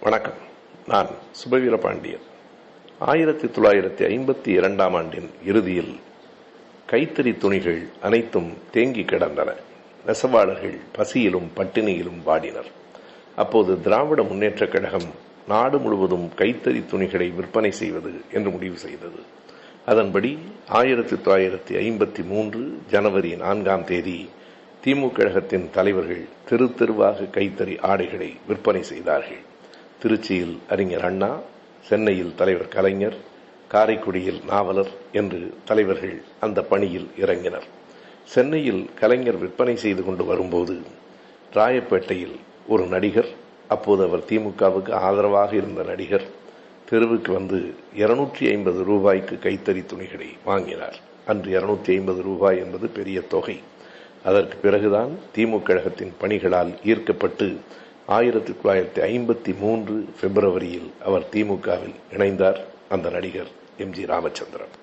வணக்கம். நான் சுபவீர பாண்டியன். ஆயிரத்தி தொள்ளாயிரத்தி ஐம்பத்தி இரண்டாம் ஆண்டின் இறுதியில் கைத்தறி துணிகள் அனைத்தும் தேங்கி கிடந்தன. நெசவாளர்கள் பசியிலும் பட்டினியிலும் வாடினர். அப்போது திராவிட முன்னேற்றக் கழகம் நாடு முழுவதும் கைத்தறி துணிகளை விற்பனை செய்வது என்று முடிவு செய்தது. அதன்படி ஆயிரத்தி தொள்ளாயிரத்தி ஐம்பத்தி மூன்று ஜனவரி நான்காம் தேதி திமுக கழகத்தின் தலைவர்கள் தெரு தெருவாக கைத்தறி ஆடைகளை விற்பனை செய்தார்கள். திருச்சியில் அறிஞர் அண்ணா சென்னையில் தலைவர் கலைஞர் காரைக்குடியில் நாவலர் என்று தலைவர்கள் அந்த பணியில் இறங்கினர். சென்னையில் கலைஞர் விற்பனை செய்து கொண்டு வரும்போது ராயப்பேட்டையில் ஒரு நடிகர் அப்போது அவர் திமுகவுக்கு ஆதரவாக இருந்த நடிகர் தெருவுக்கு வந்து இருநூற்றி ஐம்பது ரூபாய்க்கு கைத்தறி துணிகளை வாங்கினார். அன்று இருநூற்றி ஐம்பது ரூபாய் என்பது பெரிய தொகை. அதற்கு பிறகுதான் திமுக கழகத்தின் பணிகளால் ஈர்க்கப்பட்டு ஆயிரத்தி தொள்ளாயிரத்தி ஐம்பத்தி மூன்று பிப்ரவரியில் அவர் திமுகவில் இணைந்தார் அந்த நடிகர் எம் ஜி ராமச்சந்திரன்.